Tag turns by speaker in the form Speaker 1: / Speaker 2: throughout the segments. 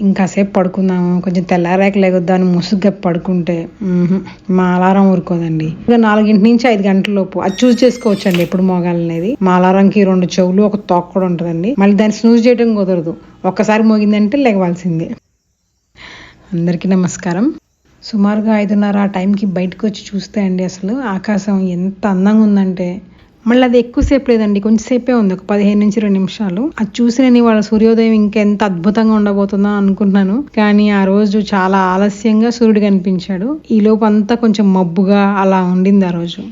Speaker 1: ఇంకాసేపు పడుకుందాము కొంచెం తెల్లారాక లేకొద్దామని ముసుగ్గా పడుకుంటే మా అలారం ఊరుకోదండి. ఇక నాలుగింటి నుంచి ఐదు గంటల లోపు అది చూస్ చేసుకోవచ్చండి ఎప్పుడు మోగాలనేది మా అలారంకి రెండు చెవులు ఒక తోక కూడా ఉంటుందండి. మళ్ళీ దాన్ని స్నూజ్ చేయడం కుదరదు. ఒక్కసారి మోగిందంటే లేవాల్సిందే. అందరికీ నమస్కారం. సుమారుగా ఐదున్నర ఆ టైంకి బయటకు వచ్చి చూస్తే అండి అసలు ఆకాశం ఎంత అందంగా ఉందంటే మళ్ళీ అది ఎక్కువసేపు లేదండి కొంచెంసేపే ఉంది ఒక పదిహేను నుంచి రెండు నిమిషాలు. అది చూసి నేను వాళ్ళ సూర్యోదయం ఇంకెంత అద్భుతంగా ఉండబోతుందో అనుకుంటున్నాను. కానీ ఆ రోజు చాలా ఆలస్యంగా సూర్యుడు కనిపించాడు. ఈ లోపంతా కొంచెం మబ్బుగా అలా ఉండింది ఆ రోజు.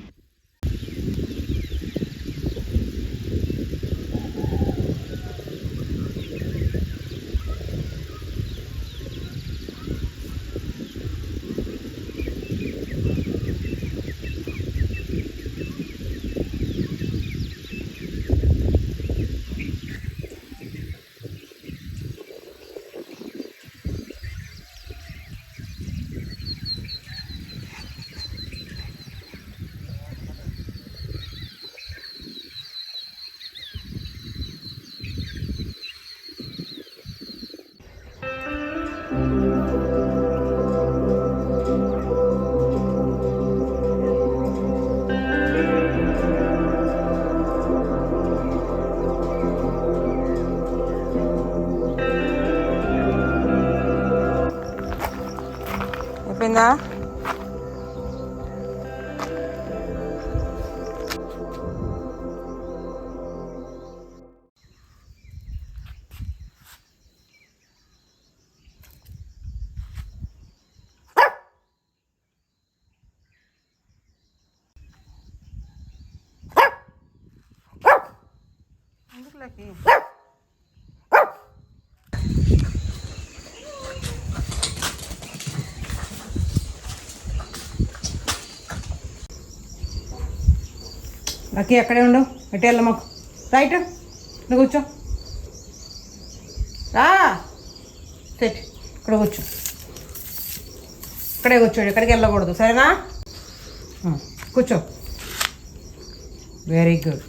Speaker 1: Linga. Look like లక్కీ అక్కడే ఉండు ఎటు వెళ్ళ మాకు. రైట్ నువ్వు కూర్చో. రా. సెట్ ఇక్కడ కూర్చో. ఇక్కడే కూర్చోడు ఇక్కడికి వెళ్ళకూడదు సరేనా? కూర్చో. వెరీ గుడ్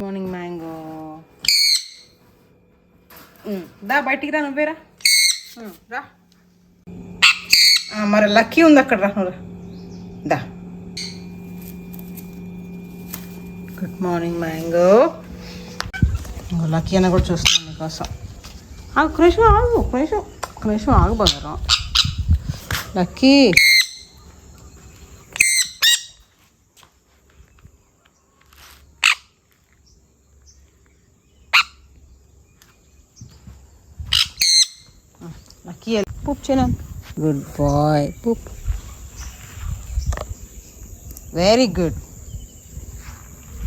Speaker 1: మార్నింగ్ మ్యాంగో దా బయటికి రా నువ్వేరా ఉమ్, రా. మరి లక్కీ ఉంది అక్కడ రా నువ్వు రా. దా. గుడ్ మార్నింగ్ మ్యాంగో లక్కీ అన్న కూడా చూస్తున్నాను నీకోసం ఆగు నిమిషం ఆగు ఒక నిమిషం ఆగు బంగారం. లక్కీ లక్కీ పూప్ చిలన్ గుడ్ బాయ్ పూప్ వెరీ గుడ్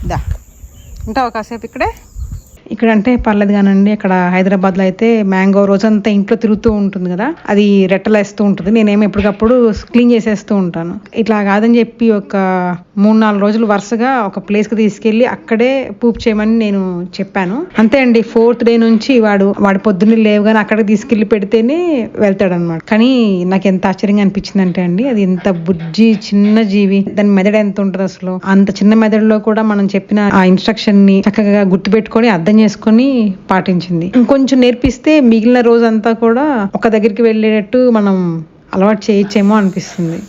Speaker 1: దా ఉంటావా కాసేపు ఇక్కడే ఇక్కడ అంటే పర్లేదు కానండి. ఇక్కడ హైదరాబాద్లో అయితే మ్యాంగో రోజంతా ఇంట్లో తిరుగుతూ ఉంటుంది కదా. అది రెట్టలేస్తూ ఉంటుంది. నేనేమో ఎప్పటికప్పుడు క్లీన్ చేసేస్తూ ఉంటాను. ఇట్లా కాదని చెప్పి ఒక మూడు నాలుగు రోజులు వరుసగా ఒక ప్లేస్కి తీసుకెళ్ళి అక్కడే పూప్ చేయమని నేను చెప్పాను. అంతే అండి. ఫోర్త్ డే నుంచి వాడు వాడు పొద్దున్నే లేవగానే అక్కడికి తీసుకెళ్ళి పెడితేనే వెళ్తాడు అనమాట కానీ నాకు ఎంత ఆశ్చర్యంగా అనిపించింది అంటే అండి అది ఎంత బుజ్జి చిన్న జీవి. దాని మెదడు ఎంత ఉంటుంది అసలు? అంత చిన్న మెదడులో కూడా మనం చెప్పిన ఆ ఇన్స్ట్రక్షన్ని చక్కగా గుర్తుపెట్టుకొని అర్థం చేసుకొని పాటించింది. ఇంకొంచెం నేర్పిస్తే మిగిలిన రోజంతా కూడా ఒక దగ్గరికి వెళ్ళేటట్టు మనం అలవాటు చేయొచ్చేమో అనిపిస్తుంది.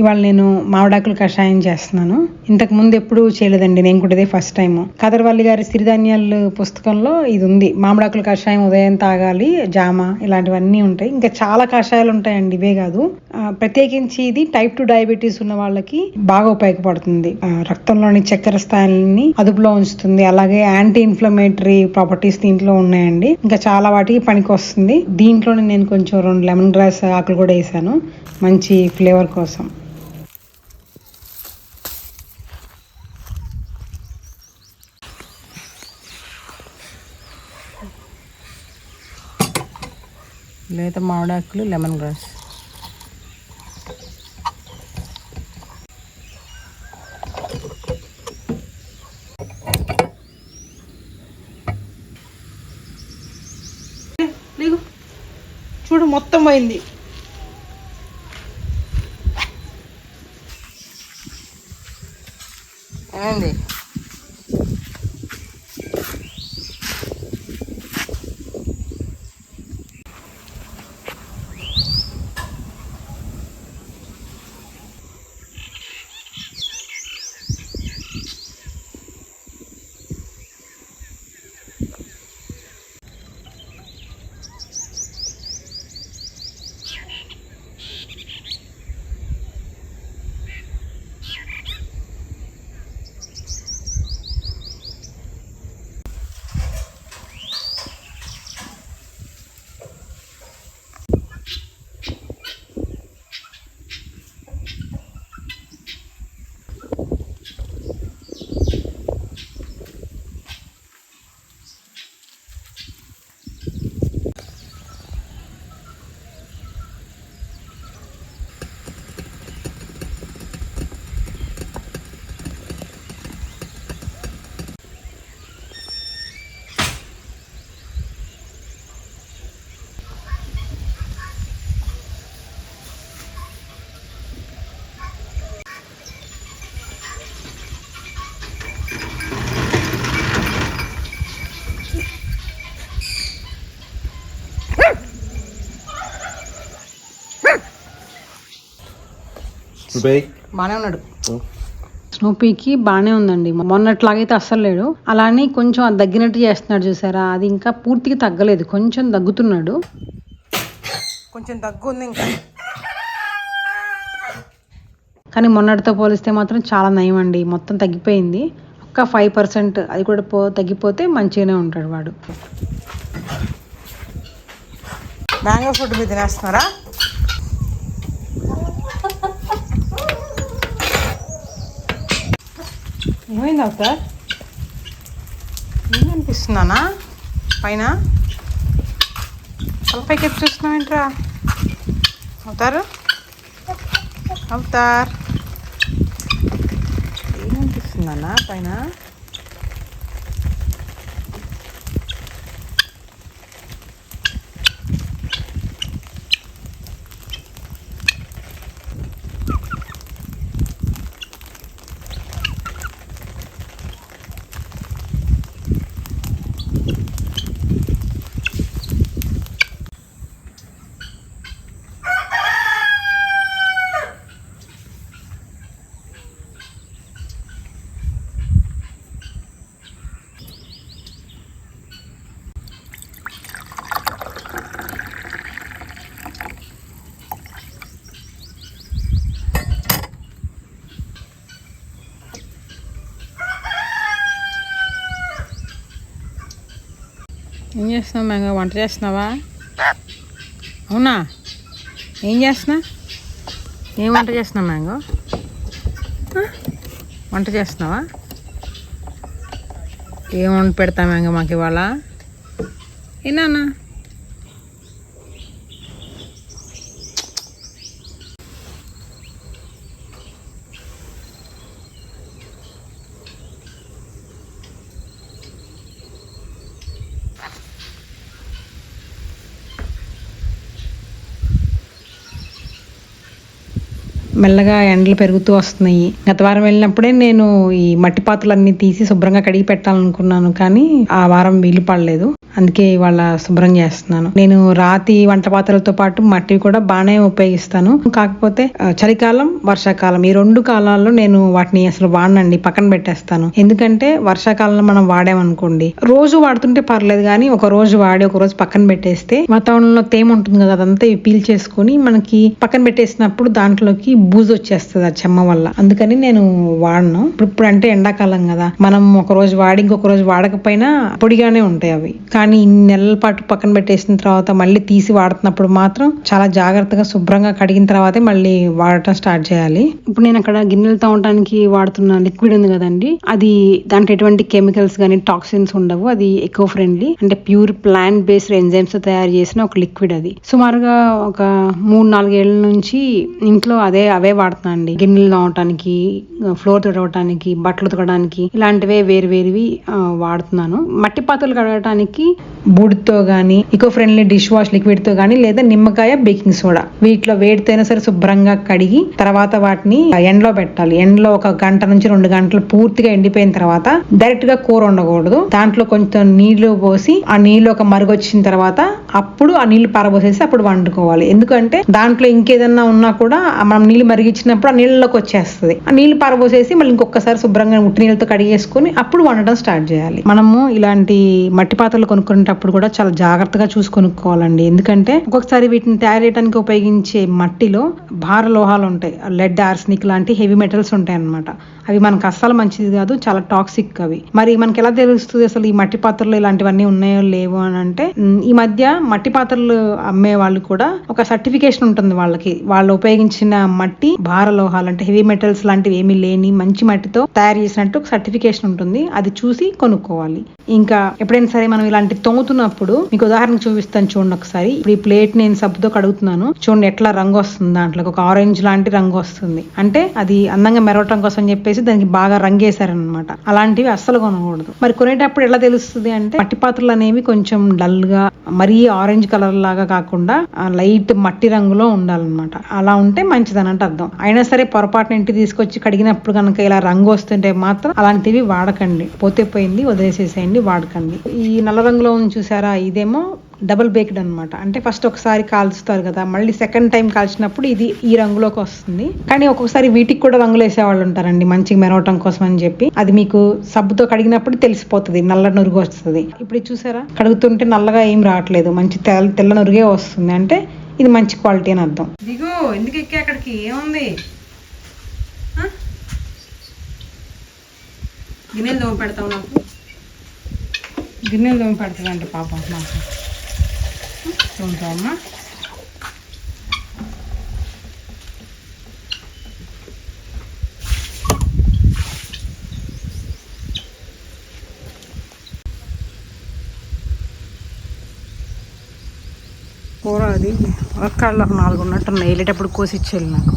Speaker 1: ఇవాళ నేను మామిడాకులు కషాయం చేస్తున్నాను. ఇంతకు ముందు ఎప్పుడు చేయలేదండి నేను కూడా ఇదే ఫస్ట్ టైం కదర్వల్లి గారి సిరిధాన్యాలు పుస్తకంలో ఇది ఉంది. మామిడాకుల కషాయం ఉదయం తాగాలి జామ ఇలాంటివన్నీ ఉంటాయి. ఇంకా చాలా కషాయాలు ఉంటాయండి ఇవే కాదు. ప్రత్యేకించి ఇది టైప్ టు డయాబెటీస్ ఉన్న వాళ్ళకి బాగా ఉపయోగపడుతుంది. రక్తంలోని చక్కెర స్థాయిని అదుపులో ఉంచుతుంది. అలాగే యాంటీ ఇన్ఫ్లమేటరీ ప్రాపర్టీస్ దీంట్లో ఉన్నాయండి. ఇంకా చాలా వాటికి పనికి వస్తుంది దీంట్లోనే నేను కొంచెం రెండు లెమన్ గ్రాస్ ఆకులు కూడా వేసాను. మంచి ఫ్లేవర్ కోసం. లేత మామిడాకులు లెమన్ గ్రాస్ చూడు మొత్తం పోయింది. ఏమైంది బాగానే ఉన్నాడు. స్నూపీకి బాగానే ఉందండి. మొన్నట్లాగైతే అస్సలు లేడు. అలానే కొంచెం అది తగ్గినట్టు చేస్తున్నాడు చూసారా? అది ఇంకా పూర్తిగా తగ్గలేదు. కొంచెం దగ్గుతున్నాడు కొంచెం దగ్గు ఉంది ఇంకా. కానీ మొన్నటితో పోలిస్తే మాత్రం చాలా నయం అండి మొత్తం తగ్గిపోయింది. ఒక్క ఫైవ్ పర్సెంట్ అది కూడా పో తగ్గిపోతే మంచిగానే ఉంటాడు వాడు. మ్యాంగో ఫుడ్ మీద తినేస్తున్నారా? ఏమైంది అవుతార్ ఏం అనిపిస్తున్నానా పైన? తలపైకి ఎప్పుడు చూస్తున్నావు ఏంట్రా? అవుతారు? అవుతారు. ఏమనిపిస్తుందన్నా పైన ఏం చేస్తున్నావు? మ్యాంగో వంట చేస్తున్నావా? అవునా? ఏం చేస్తున్నా? ఏం వంట చేస్తున్నావు మ్యాంగో వంట చేస్తున్నావా? ఏం వండి పెడతా మ్యాంగో మాకు ఇవాళ? ఏనా మెల్లగా ఎండలు పెరుగుతూ వస్తున్నాయి. గత వారం వెళ్ళినప్పుడే నేను ఈ మట్టి పాత్రలన్నీ తీసి శుభ్రంగా కడిగి పెట్టాలనుకున్నాను కానీ ఆ వారం వీలు పడలేదు. అందుకే ఇవాళ శుభ్రం చేస్తున్నాను. నేను రాతి వంట పాత్రలతో పాటు మట్టి కూడా బాగానే ఉపయోగిస్తాను. కాకపోతే చలికాలం వర్షాకాలం ఈ రెండు కాలాల్లో నేను వాటిని అసలు వాడనండి పక్కన పెట్టేస్తాను. ఎందుకంటే వర్షాకాలంలో మనం వాడామనుకోండి రోజు వాడుతుంటే పర్లేదు కానీ ఒక రోజు వాడి ఒక రోజు పక్కన పెట్టేస్తే వాతావరణంలో తేమ ఉంటుంది కదా అదంతా ఇవి పీల్ మనకి పక్కన పెట్టేసినప్పుడు దాంట్లోకి బూజు వచ్చేస్తుంది ఆ చెమ్మ వల్ల. అందుకని నేను వాడను. ఇప్పుడు ఇప్పుడు అంటే ఎండాకాలం కదా మనం ఒక రోజు వాడి ఇంకొక రోజు వాడకపోయినా పొడిగానే ఉంటాయి అవి. కానీ ఇన్ని నెలల పాటు పక్కన పెట్టేసిన తర్వాత మళ్ళీ తీసి వాడుతున్నప్పుడు మాత్రం చాలా జాగ్రత్తగా శుభ్రంగా కడిగిన తర్వాతే మళ్ళీ వాడటం స్టార్ట్ చేయాలి. ఇప్పుడు నేను అక్కడ గిన్నెలు తోమటానికి వాడుతున్న లిక్విడ్ ఉంది కదండి అది దాంట్లో ఎటువంటి కెమికల్స్ కానీ టాక్సిన్స్ ఉండవు అది ఎకో ఫ్రెండ్లీ అంటే ప్యూర్ ప్లాంట్ బేస్డ్ ఎంజైమ్స్తో తయారు చేసిన ఒక లిక్విడ్ అది. సుమారుగా ఒక మూడు నాలుగేళ్ళ నుంచి ఇంట్లో అదే అవే వాడుతున్నా అండి. గిన్నెలు తోమటానికి ఫ్లోర్ తుడవటానికి బట్టలు తుడవడానికి ఇలాంటివే వేరు వేరువి వాడుతున్నాను. మట్టి పాత్రలు కడగటానికి బూడితో కానీ ఇకో ఫ్రెండ్లీ డిష్ వాష్ లిక్విడ్తో లేదా నిమ్మకాయ బేకింగ్ సోడా వీటిలో వేడితేనే సరే శుభ్రంగా కడిగి తర్వాత వాటిని ఎండలో పెట్టాలి. ఎండలో ఒక గంట నుంచి రెండు గంటలు పూర్తిగా ఎండిపోయిన తర్వాత డైరెక్ట్గా కూర ఉండకూడదు దాంట్లో కొంచెం నీళ్ళు పోసి ఆ నీళ్ళు ఒక మరుగు వచ్చిన తర్వాత అప్పుడు ఆ నీళ్ళు పారబోసేసి అప్పుడు వండుకోవాలి. ఎందుకంటే దాంట్లో ఇంకేదన్నా ఉన్నా కూడా మనం నీళ్ళు మరిగించినప్పుడు ఆ నీళ్ళలోకి వచ్చేస్తుంది. ఆ నీళ్ళు పారబోసేసి మళ్ళీ ఇంకొకసారి శుభ్రంగా ఉట్టి నీళ్ళతో కడిగేసుకొని అప్పుడు వండటం స్టార్ట్ చేయాలి. మనము ఇలాంటి మట్టి పాత్రలు కొనుక్కునేటప్పుడు కూడా చాలా జాగ్రత్తగా చూసి కొనుక్కోవాలండి. ఎందుకంటే ఒక్కొక్కసారి వీటిని తయారు చేయడానికి ఉపయోగించే మట్టిలో భార లోహాలు ఉంటాయి. లెడ్ ఆర్సనిక్ లాంటి హెవీ మెటల్స్ ఉంటాయి అన్నమాట అవి మనకు అస్సలు మంచిది కాదు చాలా టాక్సిక్ అవి. మరి మనకి ఎలా తెలుస్తుంది అసలు ఈ మట్టి పాత్రలు ఇలాంటివన్నీ ఉన్నాయో లేవో అని అంటే ఈ మధ్య మట్టి పాత్రలు అమ్మే వాళ్ళు కూడా ఒక సర్టిఫికేషన్ ఉంటుంది వాళ్ళకి. వాళ్ళు ఉపయోగించిన మట్టి భార లోహాలు అంటే హెవీ మెటల్స్ లాంటివి ఏమీ లేని మంచి మట్టితో తయారు చేసినట్టు ఒక సర్టిఫికేషన్ ఉంటుంది. అది చూసి కొనుక్కోవాలి. ఇంకా ఎప్పుడైనా సరే మనం ఇలాంటి తోముతున్నప్పుడు మీకు ఉదాహరణ చూపిస్తాను చూడండి ఒకసారి. ఇప్పుడు ఈ ప్లేట్ నేను సబ్బుతో కడుగుతున్నాను. చూడండి ఎట్లా రంగు వస్తుంది దాంట్లో ఒక ఆరెంజ్ లాంటి రంగు వస్తుంది. అంటే అది అందంగా మెరవటం కోసం చెప్పేసి దానికి బాగా రంగేశారనమాట అలాంటివి అస్సలు కొనకూడదు. మరి కొనేటప్పుడు ఎలా తెలుస్తుంది అంటే మట్టి పాత్రలు అనేవి కొంచెం డల్గా మరీ ఆరెంజ్ కలర్ లాగా కాకుండా లైట్ మట్టి రంగులో ఉండాలన్నమాట. అలా ఉంటే మంచిది అన్నట్టు అర్థం. అయినా సరే పొరపాటున ఇంటికి తీసుకొచ్చి కడిగినప్పుడు కనుక ఇలా రంగు వస్తుంటే మాత్రం అలాంటివి వాడకండి. పోతే పోయింది వదిలేసేసేయండి వాడకండి. ఈ నల్ల రంగులో ఉంది చూసారా? ఇదేమో డబుల్ బేక్డ్ అన్నమాట. అంటే ఫస్ట్ ఒకసారి కాల్చుతారు కదా మళ్ళీ సెకండ్ టైం కాల్చినప్పుడు ఇది ఈ రంగులోకి వస్తుంది. కానీ ఒక్కొక్కసారి వీటికి కూడా రంగులు వేసే వాళ్ళు ఉంటారండి మంచిగా మెరవటం కోసం అని చెప్పి. అది మీకు సబ్బుతో కడిగినప్పుడు తెలిసిపోతుంది నల్ల నురుగు వస్తుంది. ఇప్పుడు చూసారా? కడుగుతుంటే నల్లగా ఏం రావట్లేదు మంచి తెల్ల తెల్ల నురుగే వస్తుంది. అంటే ఇది మంచి క్వాలిటీ అని అర్థం. దిగు ఎందుకు ఎక్కి అక్కడికి? ఏముంది? గిన్నెలు దోమ పెడతావు నాకు. గిన్నెలు దోమ పెడతాడంట పాపం నాకు చూద్దామా? కూర అది ఒక్కళ్ళు ఒక నాలుగు ఉన్నట్టున్నాయి వెళ్ళేటప్పుడు కోసి ఇచ్చేయాలి నాకు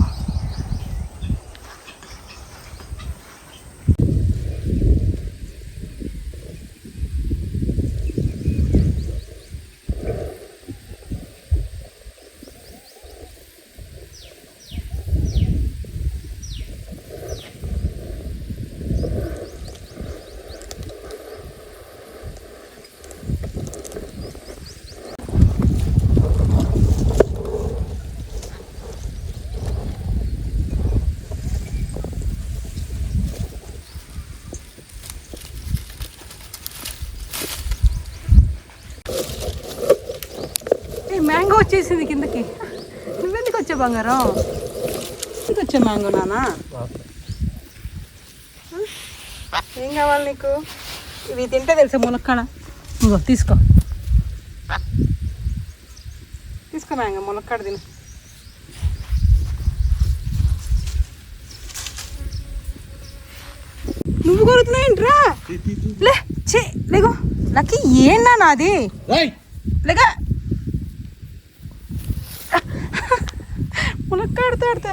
Speaker 1: ఏ మ్యాంగో వచ్చేసింది కిందకి. నువ్వెందుకు వచ్చావు బంగారం? ఎందుకు వచ్చా మ్యాంగో నానా ఏం కావాలి నీకు? ఇవి తింటే తెలుసా మునక్కాడ? ఇంకో తీసుకో. తీసుకో మ్యాంగో మునక్కాడ తిను. నువ్వు కొడుతున్నాయంట్రా లే చే లేగో. లక్కీ ఏంటా నాది? లేగా. మునక్కాడుతాడుతా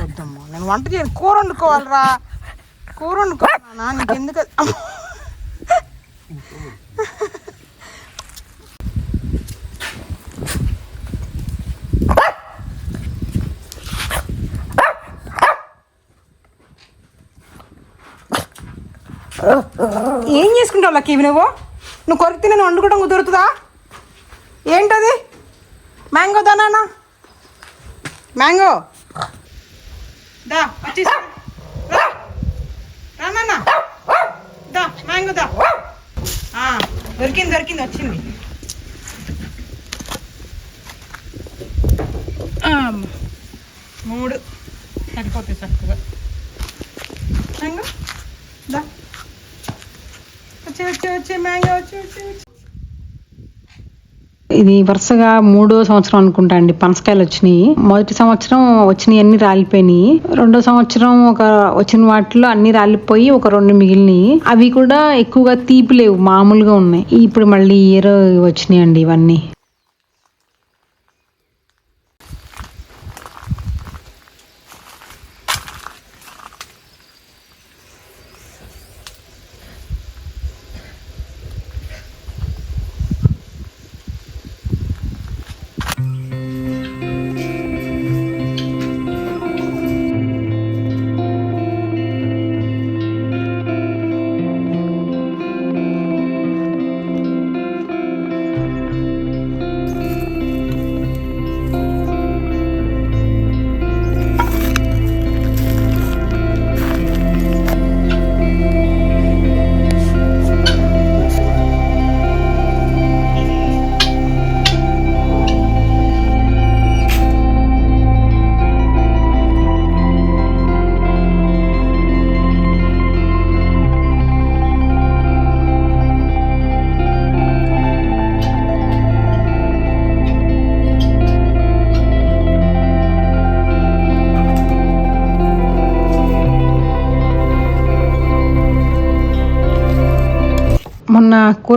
Speaker 1: వద్దమ్మా నేను వంట చేయను. కూర వండుకోవాలిరా. కూర వండుకోవాలా? నీకు ఎందుకు. ఏం చేసుకుంటావు లక్కీ? ఇవి నువ్వు? నువ్వు కొరికితే నేను వండుకోవడం కుదురుతుందా ఏంటది? మ్యాంగో దానా మ్యాంగో. దా వచ్చేసి. రా. రా నాన్న దా మ్యాంగో దా. ఆ, దొరికింది దొరికింది వచ్చింది. మూడు. సరిపోతాయి చక్కగా. మ్యాంగో? దా. వచ్చే వచ్చే వచ్చే మ్యాంగో వచ్చే వచ్చే వచ్చే. ఇది వరుసగా మూడో సంవత్సరం అనుకుంటా అండి. పనసకాయలు వచ్చినాయి. మొదటి సంవత్సరం వచ్చినాయి అన్ని రాలిపోయినాయి. రెండో సంవత్సరం ఒక వచ్చిన వాటిలో అన్ని రాలిపోయి ఒక రెండు మిగిలినాయి. అవి కూడా ఎక్కువగా తీపి లేవు మామూలుగా ఉన్నాయి. ఇప్పుడు మళ్ళీ ఇయర్ వచ్చినాయి అండి ఇవన్నీ.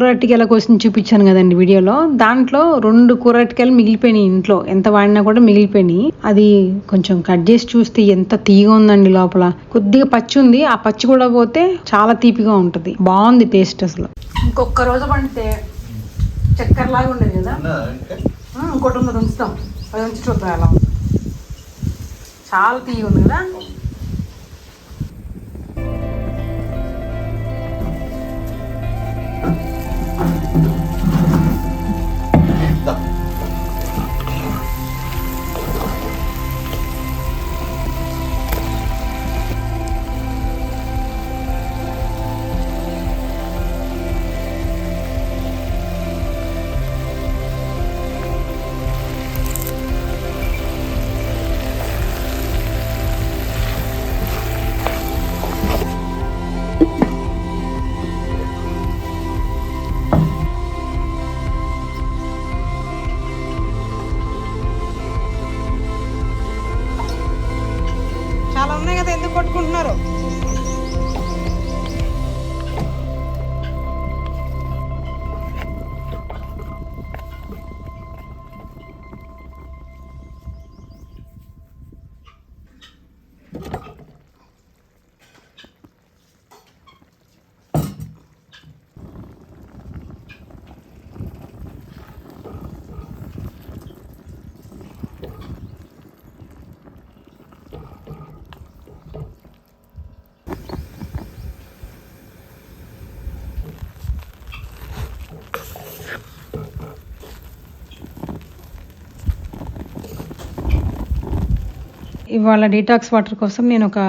Speaker 1: కూర అరటికాయల కోసం చూపించాను కదండి వీడియోలో. దాంట్లో రెండు కూర అరటికాయలు మిగిలిపోయినాయి ఇంట్లో. ఎంత వాడినా కూడా మిగిలిపోయినాయి. అది కొంచెం కట్ చేసి చూస్తే ఎంత తీయగా ఉందండి లోపల. కొద్దిగా పచ్చి ఉంది. ఆ పచ్చి కూడా పోతే చాలా తీపిగా ఉంటుంది. బాగుంది టేస్ట్ అసలు. ఇంకొక రోజు పండితే చక్కెర లాగా ఉండేది కదా? ఆ, ఇంకోటి ఉన్నది ఉంచుతాం. అది ఉంచి చూద్దాం ఎలా ఉంది. చాలా తీయ ఉంది కదా? ఇవాళ డీటాక్స్ వాటర్ కోసం నేను ఒక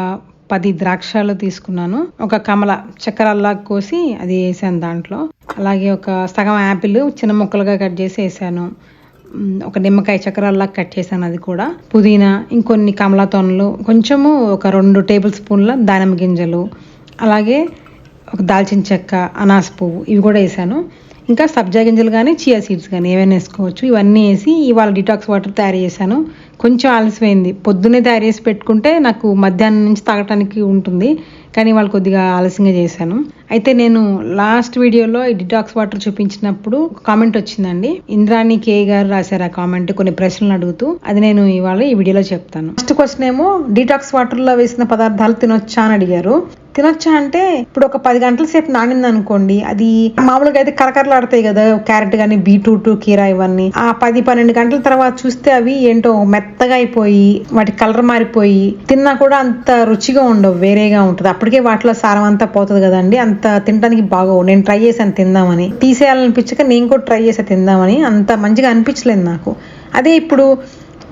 Speaker 1: పది ద్రాక్షలు తీసుకున్నాను. ఒక కమల చక్కెరల్లా కోసి అది వేసాను దాంట్లో. అలాగే ఒక సగం యాపిల్ చిన్న ముక్కలుగా కట్ చేసి వేసాను. ఒక నిమ్మకాయ చక్కెరల్లా కట్ చేశాను అది కూడా. పుదీనా ఇంకొన్ని కమలా తొనలు కొంచెము ఒక రెండు టేబుల్ స్పూన్ల దానిమ్మ గింజలు అలాగే ఒక దాల్చిన చెక్క అనాస పువ్వు ఇవి కూడా వేసాను. ఇంకా సబ్జా గింజలు కానీ చియా సీడ్స్ కానీ ఏవైనా వేసుకోవచ్చు. ఇవన్నీ వేసి ఇవాళ డిటాక్స్ వాటర్ తయారు చేశాను. కొంచెం ఆలస్యమైంది. పొద్దున్నే తయారు చేసి పెట్టుకుంటే నాకు మధ్యాహ్నం నుంచి తాగటానికి ఉంటుంది. కానీ వాళ్ళు కొద్దిగా ఆలస్యంగా చేశాను. అయితే నేను లాస్ట్ వీడియోలో ఈ డిటాక్స్ వాటర్ చూపించినప్పుడు కామెంట్ వచ్చిందండి. ఇంద్రాణి కే గారు రాశారు ఆ కామెంట్ కొన్ని ప్రశ్నలు అడుగుతూ. అది నేను ఇవాళ ఈ వీడియోలో చెప్తాను. ఫస్ట్ క్వశ్చన్ ఏమో డిటాక్స్ వాటర్లో వేసిన పదార్థాలు తినొచ్చా అని అడిగారు. తినొచ్చా అంటే ఇప్పుడు ఒక పది గంటల సేపు నానింది అనుకోండి అది మామూలుగా అయితే కరకరలాడతాయి కదా క్యారెట్ కానీ బీట్రూట్ కీరా ఇవన్నీ. ఆ పది పన్నెండు గంటల తర్వాత చూస్తే అవి ఏంటో మెత్తగా అయిపోయి వాటి కలర్ మారిపోయి తిన్నా కూడా అంత రుచిగా ఉండవు వేరేగా ఉంటుంది. అప్పటికే వాటిలో సారం అంతా పోతుంది కదండి. అంత తినడానికి బాగోవు. నేను ట్రై చేశాను తిందామని. తీసేయాలనిపించక నేను కూడా ట్రై చేసా తిందామని. అంత మంచిగా అనిపించలేదు నాకు. అదే ఇప్పుడు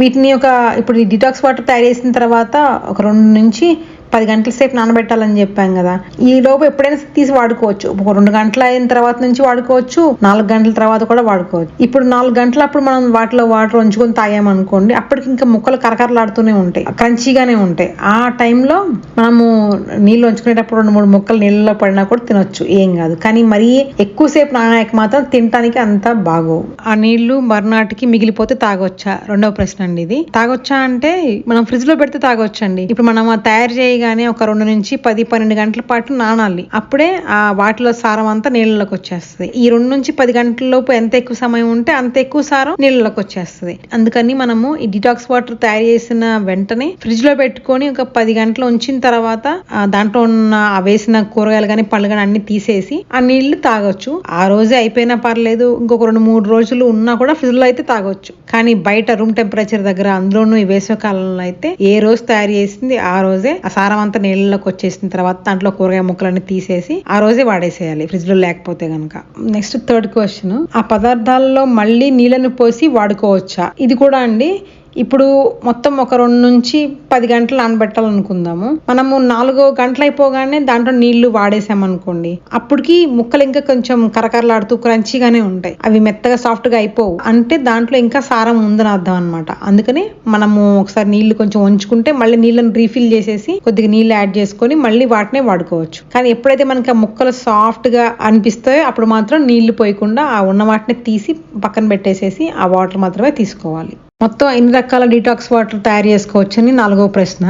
Speaker 1: వీటిని ఒక ఇప్పుడు డిటాక్స్ వాటర్ తయారు చేసిన తర్వాత ఒక రెండు నుంచి పది గంటల సేపు నానబెట్టాలని చెప్పాం కదా. ఈ లోపు ఎప్పుడైనా తీసి వాడుకోవచ్చు. ఒక రెండు గంటల అయిన తర్వాత నుంచి వాడుకోవచ్చు. నాలుగు గంటల తర్వాత కూడా వాడుకోవచ్చు. ఇప్పుడు నాలుగు గంటల అప్పుడు మనం వాటిలో వాటర్ ఉంచుకొని తాగామనుకోండి అప్పటికి ఇంకా ముక్కలు కరకరలాడుతూనే ఉంటాయి. క్రంచీగానే ఉంటాయి. ఆ టైంలో మనము నీళ్ళు ఉంచుకునేటప్పుడు రెండు మూడు ముక్కలు నీళ్ళలో పడినా కూడా తినొచ్చు. ఏం కాదు. కానీ మరీ ఎక్కువసేపు నానాక మాత్రం తినటానికి అంత బాగోవు. ఆ నీళ్ళు మర్నాటికి మిగిలిపోతే తాగొచ్చా? రెండవ ప్రశ్న అండి ఇది. తాగొచ్చా అంటే మనం ఫ్రిడ్జ్లో పెడితే తాగొచ్చండి. ఇప్పుడు మనం తయారు చేయ చేయగానే ఒక రెండు నుంచి పది పన్నెండు గంటల పాటు నానాలి. అప్పుడే ఆ వాటిలో సారం అంతా నీళ్ళలోకి వచ్చేస్తుంది. ఈ రెండు నుంచి పది గంటల లోపు ఎంత ఎక్కువ సమయం ఉంటే అంత ఎక్కువ సారం నీళ్ళలోకి వచ్చేస్తుంది. అందుకని మనము ఈ డిటాక్స్ వాటర్ తయారు చేసిన వెంటనే ఫ్రిడ్జ్లో పెట్టుకొని ఒక పది గంటలు ఉంచిన తర్వాత దాంట్లో ఉన్న వేసిన కూరగాయలు కానీ పళ్ళు కానీ అన్ని తీసేసి ఆ నీళ్ళు తాగొచ్చు. ఆ రోజే అయిపోయినా పర్లేదు ఇంకొక రెండు మూడు రోజులు ఉన్నా కూడా ఫ్రిడ్జ్లో అయితే తాగొచ్చు. కానీ బయట రూమ్ టెంపరేచర్ దగ్గర అందులోనూ ఈ వేసవి కాలంలో అయితే ఏ రోజు తయారు చేసింది ఆ రోజే ఆ సారం అంతా నీళ్ళలోకి వచ్చేసిన తర్వాత దాంట్లో కూరగాయ ముక్కలన్నీ తీసేసి ఆ రోజే వాడేసేయాలి ఫ్రిడ్జ్లో లేకపోతే గనక. నెక్స్ట్ థర్డ్ క్వశ్చన్ ఆ పదార్థాల్లో మళ్ళీ నీళ్ళని పోసి వాడుకోవచ్చా? ఇది కూడా అండి ఇప్పుడు మొత్తం ఒక రెండు నుంచి పది గంటలు నానబెట్టాలనుకుందాము. మనము నాలుగో గంటలు అయిపోగానే దాంట్లో నీళ్ళు వాడేసామనుకోండి అప్పటికి ముక్కలు ఇంకా కొంచెం కరకరలాడుతూ క్రంచీగానే ఉంటాయి. అవి మెత్తగా సాఫ్ట్గా అయిపోవు. అంటే దాంట్లో ఇంకా సారం ఉందని అర్థం అనమాట అందుకని మనము ఒకసారి నీళ్ళు కొంచెం ఉంచుకుంటే మళ్ళీ నీళ్ళని రీఫిల్ చేసేసి కొద్దిగా నీళ్ళు యాడ్ చేసుకొని మళ్ళీ వాటినే వాడుకోవచ్చు. కానీ ఎప్పుడైతే మనకి ఆ ముక్కలు సాఫ్ట్గా అనిపిస్తాయో అప్పుడు మాత్రం నీళ్ళు పోయకుండా ఆ ఉన్న వాటిని తీసి పక్కన పెట్టేసేసి ఆ వాటర్ మాత్రమే తీసుకోవాలి. మొత్తం ఎన్ని రకాల డీటాక్స్ వాటర్ తయారు చేసుకోవచ్చు అని నాలుగో ప్రశ్న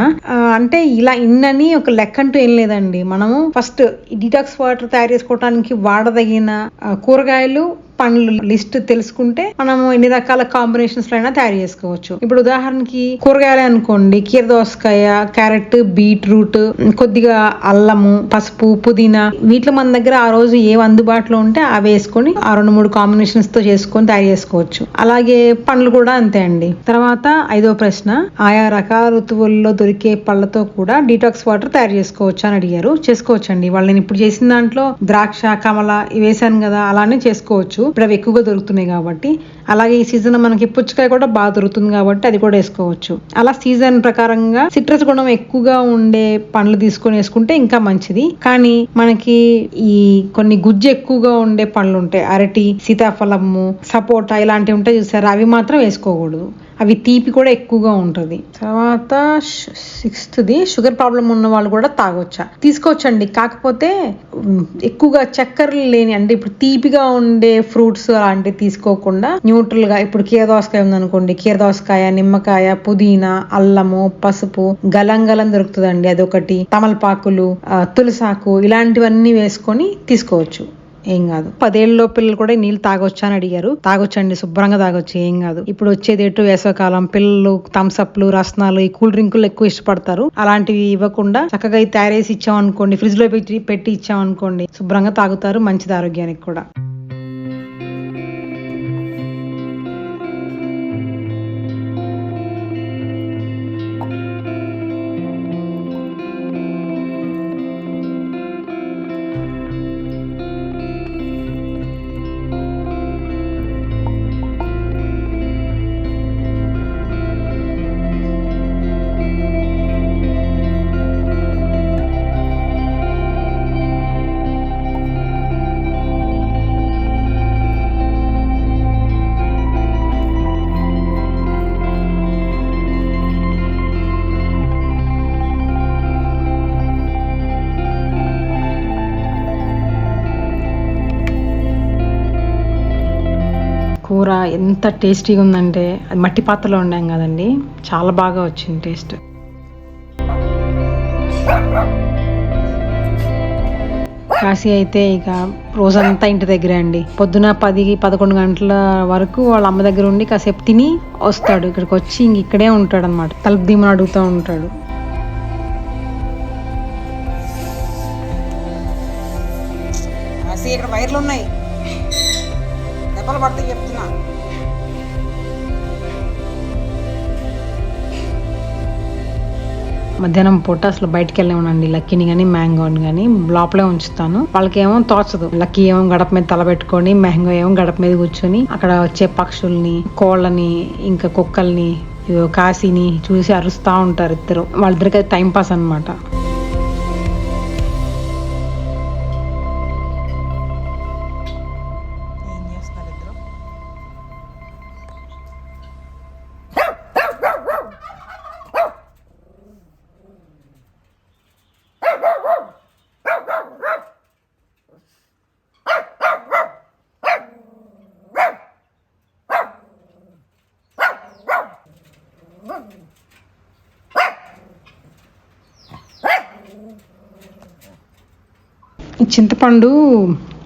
Speaker 1: అంటే ఇలా ఇన్నని ఒక లెక్క అంటూ ఏం లేదండి. మనము ఫస్ట్ డీటాక్స్ వాటర్ తయారు చేసుకోవడానికి వాడదగిన కూరగాయలు పండ్లు లిస్ట్ తెలుసుకుంటే మనము ఎన్ని రకాల కాంబినేషన్స్లో అయినా తయారు చేసుకోవచ్చు. ఇప్పుడు ఉదాహరణకి కూరగాయలు అనుకోండి కీర దోసకాయ క్యారెట్ బీట్రూట్ కొద్దిగా అల్లము పసుపు పుదీనా వీటిలో మన దగ్గర ఆ రోజు ఏవి అందుబాటులో ఉంటే అవి వేసుకొని ఆ రెండు మూడు కాంబినేషన్స్తో చేసుకొని తయారు చేసుకోవచ్చు. అలాగే పండ్లు కూడా అంతే అండి. తర్వాత ఐదో ప్రశ్న ఆయా రకాల ఋతువుల్లో దొరికే పళ్ళతో కూడా డీటాక్స్ వాటర్ తయారు చేసుకోవచ్చు అని అడిగారు. చేసుకోవచ్చండి. వాళ్ళు నేను ఇప్పుడు చేసిన దాంట్లో ద్రాక్ష కమల ఇవి వేసాను కదా అలానే చేసుకోవచ్చు. ఇప్పుడు అవి ఎక్కువగా దొరుకుతున్నాయి కాబట్టి. అలాగే ఈ సీజన్ మనకి పుచ్చకాయ కూడా బాగా దొరుకుతుంది కాబట్టి అది కూడా వేసుకోవచ్చు. అలా సీజన్ ప్రకారంగా సిట్రస్ గుణం ఎక్కువగా ఉండే పండ్లు తీసుకొని వేసుకుంటే ఇంకా మంచిది. కానీ మనకి ఈ కొన్ని గుజ్జు ఎక్కువగా ఉండే పండ్లు ఉంటాయి. అరటి సీతాఫలము సపోటా ఇలాంటివి ఉంటాయి చూసారు? అవి మాత్రం వేసుకోకూడదు. అవి తీపి కూడా ఎక్కువగా ఉంటుంది. తర్వాత సిక్స్త్ది షుగర్ ప్రాబ్లం ఉన్న వాళ్ళు కూడా తాగొచ్చా? తీసుకోవచ్చండి. కాకపోతే ఎక్కువగా చక్కెరలు లేని అంటే ఇప్పుడు తీపిగా ఉండే ఫ్రూట్స్ అలాంటివి తీసుకోకుండా న్యూట్రల్గా ఇప్పుడు కీర దోసకాయ ఉందనుకోండి. కీర దోసకాయ నిమ్మకాయ పుదీనా అల్లము పసుపు గలంగలం దొరుకుతుందండి. అదొకటి. తమలపాకులు తులసాకు ఇలాంటివన్నీ వేసుకొని తీసుకోవచ్చు. ఏం కాదు. పదేళ్ళలో పిల్లలు కూడా నీళ్ళు నీళ్ళు తాగొచ్చా అని అడిగారు. తాగొచ్చండి శుభ్రంగా తాగొచ్చు ఏం కాదు. ఇప్పుడు వచ్చేది ఎటు వేసవకాలం పిల్లలు థమ్స్అప్లు రసనాలు ఈ కూల్ డ్రింకులు ఎక్కువ ఇష్టపడతారు. అలాంటివి ఇవ్వకుండా చక్కగా తయారేసి తయారు చేసి ఇచ్చామనుకోండి ఫ్రిడ్జ్లో పెట్టి పెట్టి ఇచ్చామనుకోండి శుభ్రంగా తాగుతారు మంచిది ఆరోగ్యానికి కూడా. కూర ఎంత టేస్టీగా ఉందంటే అది మట్టి పాత్రలో ఉండాం కదండి. చాలా బాగా వచ్చింది టేస్ట్. కాశీ అయితే ఇక రోజంతా ఇంటి దగ్గరే అండి. పొద్దున పది పదకొండు గంటల వరకు వాళ్ళ అమ్మ దగ్గర ఉండి కాసేపు తిని వస్తాడు. ఇక్కడికి వచ్చి ఇంక ఇక్కడే ఉంటాడు అనమాట తలుపు దీమని అడుగుతూ ఉంటాడు.
Speaker 2: ఇక్కడ వైర్లు ఉన్నాయి. దెబ్బలు పడితే చెప్తా
Speaker 1: మధ్యాహ్నం పూట అసలు బయటకు వెళ్ళేమనండి లక్కీని కానీ మ్యాంగోని కానీ లోపలే ఉంచుతాను. వాళ్ళకేమో తోచదు లక్కీ ఏమో గడప మీద తల పెట్టుకొని మ్యాంగో ఏమో గడప మీద కూర్చొని అక్కడ వచ్చే పక్షుల్ని కోళ్ళని ఇంకా కుక్కల్ని కాశీని చూసి అరుస్తా ఉంటారు ఇద్దరు. వాళ్ళిద్దరికి టైం పాస్ అనమాట చింతపండు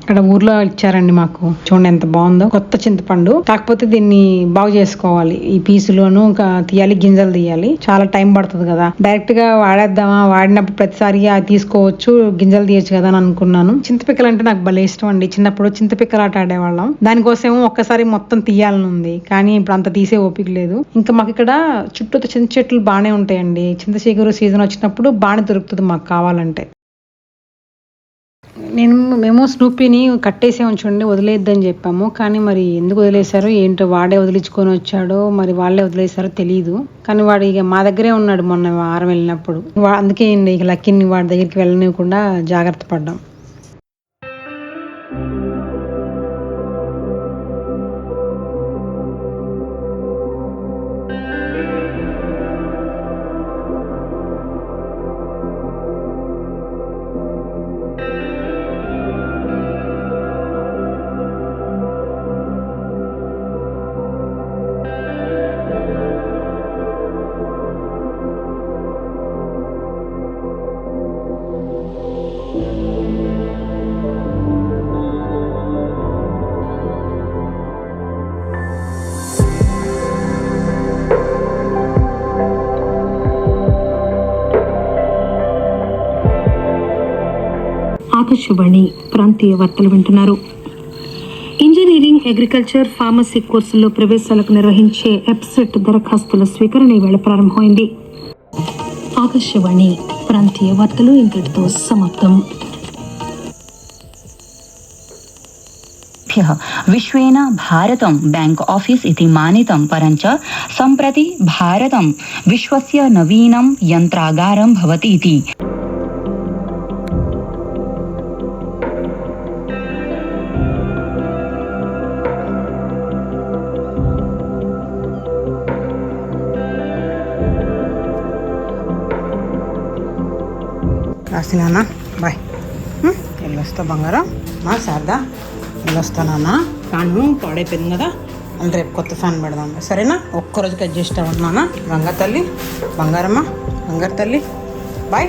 Speaker 1: ఇక్కడ ఊర్లో ఇచ్చారండి మాకు. చూడండి ఎంత బాగుందో. కొత్త చింతపండు. కాకపోతే దీన్ని బాగు చేసుకోవాలి. ఈ పీసులోను ఇంకా తీయాలి గింజలు తీయాలి. చాలా టైం పడుతుంది కదా. డైరెక్ట్గా వాడేద్దామా? వాడినప్పుడు ప్రతిసారి అది తీసుకోవచ్చు గింజలు తీయచ్చు కదా అని అనుకున్నాను. చింతపిక్కలు అంటే నాకు భలే ఇష్టం అండి. చిన్నప్పుడు చింతపిక్కలు ఆట ఆడేవాళ్ళం. దానికోసం ఒక్కసారి మొత్తం తీయాలని ఉంది. కానీ ఇప్పుడు అంత తీసే ఓపిక లేదు. ఇంకా మాకు ఇక్కడ చుట్టూ చింత చెట్లు బాగానే ఉంటాయండి. చింత చిగురు సీజన్ వచ్చినప్పుడు బాగానే దొరుకుతుంది మాకు కావాలంటే. నేను మేము స్నూపీని కట్టేసే ఉంచండి వదిలేద్దని చెప్పాము. కానీ మరి ఎందుకు వదిలేశారో ఏంటో వాడే వదిలించుకొని వచ్చాడో మరి వాళ్ళే వదిలేశారో తెలియదు కానీ వాడు ఇక మా దగ్గరే ఉన్నాడు మొన్న వారం వెళ్ళినప్పుడు. అందుకే ఇక లక్కీని వాడి దగ్గరికి వెళ్ళనివ్వకుండా జాగ్రత్త పడ్డాం.
Speaker 3: ఆకాశవాణి ప్రాంతీయ వార్తలు వింటున్నారు ఇంజనీరింగ్ అగ్రికల్చర్ ఫార్మసీ కోర్సుల్లో ప్రవేశాలకు నిర్వహించే ఎప్సెట్ దరఖాస్తుల స్వీకరణ ఈవేళ ప్రారంభమైంది ఆకాశవాణి ప్రాంతీయ వార్తలు ఇంతటితో సమాప్తం
Speaker 4: भ्यः विश्वेन भारतं बैंक ऑफिस इति मानितं परञ्च सम्प्रति भारतं विश्वस्य नवीनं यन्त्रागारं भवति इति
Speaker 2: రాసి నాన్న. బాయ్. హ్మ్? వెళ్ళొస్తా బంగారం. మా శారదా వెళ్ళొస్తా నాన్న. ఫ్యాన్ పాడైపోయింది కదా. అంటే రేపు కొత్త ఫ్యాన్ పెడదాం. సరేనా? ఒక్కరోజుకి అడ్జస్ట్ అవ్వండి నాన్న. గంగా తల్లి బంగారమ్మ బంగారు తల్లి బాయ్.